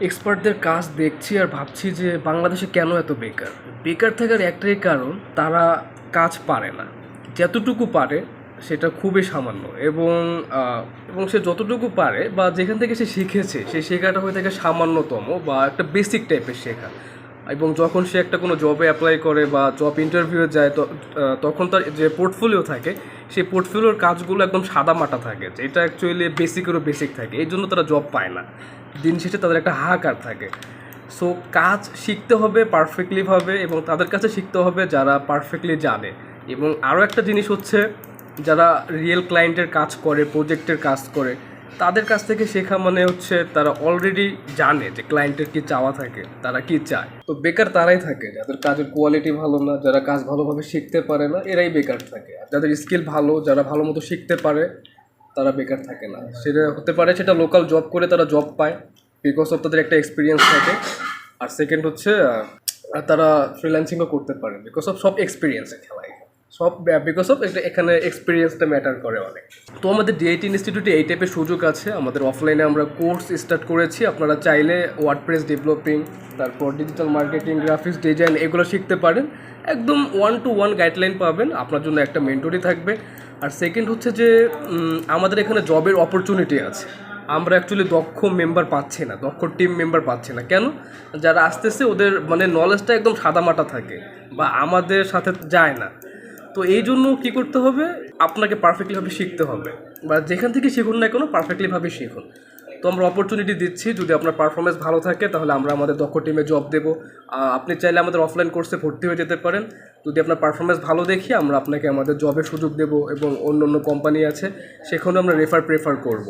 এক্সপার্টদের কাজ দেখছি আর ভাবছি যে বাংলাদেশে কেন এত বেকার? বেকার থাকার একটাই কারণ, তারা কাজ পারে না। যতটুকু পারে, সেটা খুবই সামান্য। এবং এবং সে যতটুকু পারে বা যেখান থেকে সে শিখেছে সেই শেখাটা হয়ে থাকে সামান্যতম বা একটা বেসিক টাইপের শেখা। এবং যখন সে একটা কোনো জবে অ্যাপ্লাই করে বা জব ইন্টারভিউয়ে যায় তখন তার যে পোর্টফোলিও থাকে, সেই পোর্টফোলিওর কাজগুলো একদম সাদা মাটা থাকে যেটা অ্যাকচুয়ালি বেসিকেরও বেসিক থাকে। এই জন্য তারা জব পায় না। দিন শেষে তাদের একটা হাহাকার থাকে। সো কাজ শিখতে হবে পারফেক্টলিভাবে এবং তাদের কাছে শিখতে হবে যারা পারফেক্টলি জানে। এবং আরও একটা জিনিস হচ্ছে, যারা রিয়েল ক্লায়েন্টের কাজ করে প্রজেক্টের কাজ করে তাদের কাছ থেকে শেখা মানে হচ্ছে তারা অলরেডি জানে যে ক্লায়েন্টের কি চাওয়া থাকে, তারা কি চায়। তো বেকার তারাই থাকে, যাদের কাজের কোয়ালিটি ভালো না, যারা কাজ ভালোভাবে শিখতে পারে না, এরাই বেকার থাকে। আর যাদের স্কিল ভালো, যারা ভালো মতো শিখতে পারে, তারা বেকার থাকে না। সেটা হতে পারে সেটা লোকাল জব করে তারা জব পায় বিকজ অফ তাদের একটা এক্সপিরিয়েন্স থাকে। আর সেকেন্ড হচ্ছে তারা ফ্রিল্যান্সিংও করতে পারে বিকজ অফ সব এক্সপিরিয়েন্সে সব বিকজ অফ এটা এখানে এক্সপিরিয়েন্সটা ম্যাটার করে অনেক। তো আমাদের ডিআইটি ইনস্টিটিউটে এই টাইপের সুযোগ আছে। আমাদের অফলাইনে আমরা কোর্স স্টার্ট করেছি। আপনারা চাইলে ওয়ার্ডপ্রেস ডেভেলপিং তারপর ডিজিটাল মার্কেটিং গ্রাফিক্স ডিজাইন এগুলো শিখতে পারেন। একদম ওয়ান টু ওয়ান গাইডলাইন পাবেন। আপনার জন্য একটা মেন্টরি থাকবে। আর সেকেন্ড হচ্ছে যে আমাদের এখানে জবের অপরচুনিটি আছে। আমরা অ্যাকচুয়ালি দক্ষ মেম্বার পাচ্ছি না, দক্ষ টিম মেম্বার পাচ্ছি না। কেন? যারা আসতেছে, ওদের মানে নলেজটা একদম সাদামাটা থাকে। বা আমাদের সাথে যায় না। তো এই জন্য কী করতে হবে? আপনাকে পারফেক্টলিভাবে শিখতে হবে। বা যেখান থেকে শিখুন না কেন পারফেক্টলিভাবে শিখুন। তো আমরা অপরচুনিটি দিচ্ছি, যদি আপনার পারফরমেন্স ভালো থাকে, তাহলে আমরা আমাদের দক্ষ টিমে জব দেবো। আপনি চাইলে আমাদের অফলাইন কোর্সে ভর্তি হয়ে যেতে পারেন। যদি আপনার পারফরমেন্স ভালো দেখি, আমরা আপনাকে আমাদের জবের সুযোগ দেব এবং অন্য অন্য কোম্পানি আছে, সেখানেও আমরা রেফার প্রেফার করব।